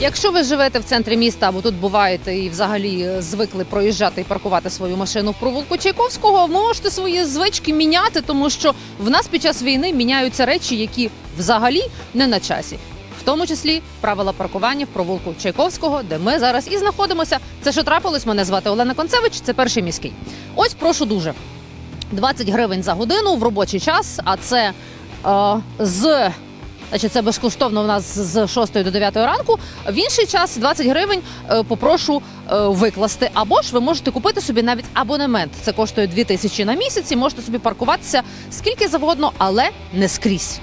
Якщо ви живете в центрі міста або тут буваєте і взагалі е, звикли проїжджати і паркувати свою машину в провулку Чайковського, можете свої звички міняти, тому що в нас під час війни міняються речі, які взагалі не на часі. В тому числі правила паркування в провулку Чайковського, де ми зараз і знаходимося. Це що трапилось? Мене звати Олена Концевич. Це перший міський. Ось прошу дуже. 20 гривень за годину в робочий час, а це е, з Значить, це безкоштовно в нас з 6 до 9 ранку. В інший час 20 гривень е, попрошу е, викласти. Або ж ви можете купити собі навіть абонемент. Це коштує 2 тисячі на місяць. і Можете собі паркуватися скільки завгодно, але не скрізь.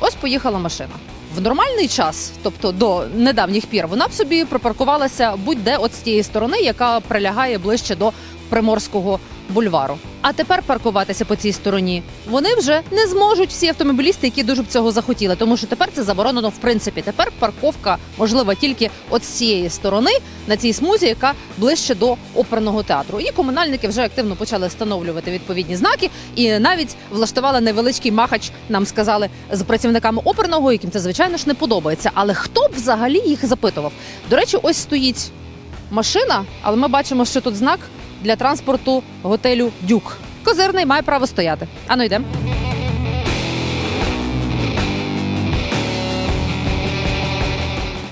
Ось поїхала машина. В нормальний час, тобто до недавніх пір, вона б собі припаркувалася будь-де от з тієї сторони, яка прилягає ближче до Приморського бульвару. А тепер паркуватися по цій стороні вони вже не зможуть всі автомобілісти, які дуже б цього захотіли, тому що тепер це заборонено в принципі. Тепер парковка можлива тільки от з цієї сторони на цій смузі, яка ближче до оперного театру. І комунальники вже активно почали встановлювати відповідні знаки, і навіть влаштували невеличкий махач. Нам сказали з працівниками оперного, яким це звичайно ж не подобається. Але хто б взагалі їх запитував? До речі, ось стоїть машина, але ми бачимо, що тут знак для транспорту готелю Дюк. Козирний має право стояти. Ану йдемо.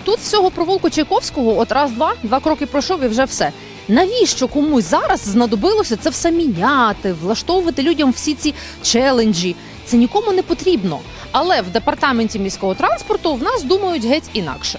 Тут всього провулку Чайковського, от раз, два, два кроки пройшов і вже все. Навіщо комусь зараз знадобилося це все міняти, влаштовувати людям всі ці челенджі? Це нікому не потрібно. Але в департаменті міського транспорту в нас думають геть інакше.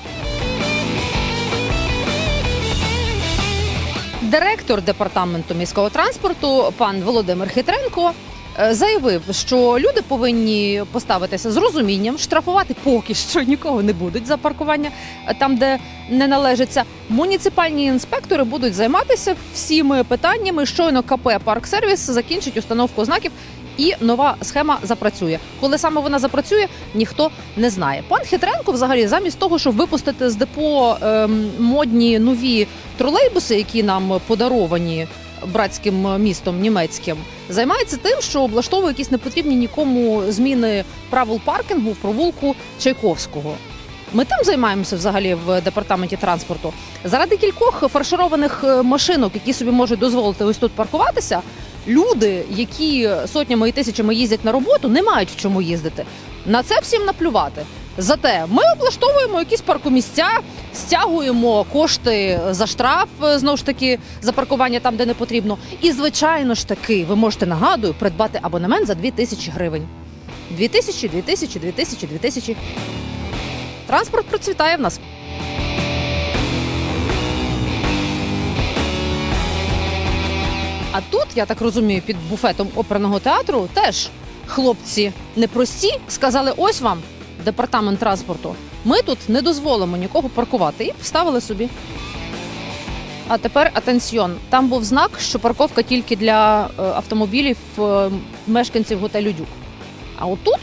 Директор департаменту міського транспорту пан Володимир Хитренко е, заявив, що люди повинні поставитися з розумінням, штрафувати поки що нікого не будуть за паркування е, там, де не належиться. Муніципальні інспектори будуть займатися всіми питаннями. Щойно КП Парк Сервіс закінчить установку знаків. І нова схема запрацює. Коли саме вона запрацює, ніхто не знає. Пан Хитренко, взагалі, замість того, щоб випустити з депо ем, модні нові тролейбуси, які нам подаровані братським містом німецьким, займається тим, що облаштовує якісь непотрібні нікому зміни правил паркінгу в провулку Чайковського. Ми тим займаємося взагалі в департаменті транспорту. Заради кількох фаршированих е, машинок, які собі можуть дозволити ось тут паркуватися. Люди, які сотнями і тисячами їздять на роботу, не мають в чому їздити. На це всім наплювати. Зате ми облаштовуємо якісь паркомісця, стягуємо кошти за штраф е, знову ж таки за паркування там, де не потрібно. І звичайно ж таки, ви можете нагадую придбати абонемент за 2 тисячі гривень. 2 тисячі, 2 тисячі, 2 тисячі, 2 тисячі. Транспорт процвітає в нас. А тут, я так розумію, під буфетом оперного театру теж хлопці непрості сказали: ось вам департамент транспорту. Ми тут не дозволимо нікого паркувати. І вставили собі. А тепер атенсьйон. Там був знак, що парковка тільки для е, автомобілів е, мешканців готелю Дюк. А отут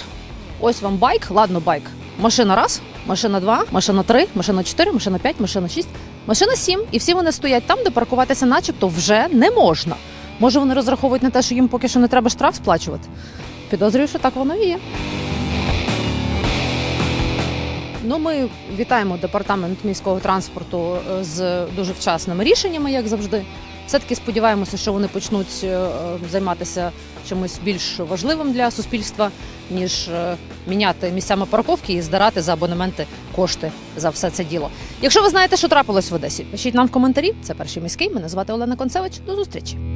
ось вам байк, ладно, байк. Машина раз, машина два, машина три, машина чотири, машина п'ять, машина шість, машина сім. І всі вони стоять там, де паркуватися, начебто, вже не можна. Може, вони розраховують на те, що їм поки що не треба штраф сплачувати. Підозрюю, що так воно і є. Ну, ми вітаємо департамент міського транспорту е, з дуже вчасними рішеннями, як завжди. Все-таки сподіваємося, що вони почнуть е, займатися чимось більш важливим для суспільства, ніж е, міняти місцями парковки і здирати за абонементи кошти за все це діло. Якщо ви знаєте, що трапилось в Одесі, пишіть нам в коментарі. Це перший міський. Мене звати Олена Концевич. До зустрічі.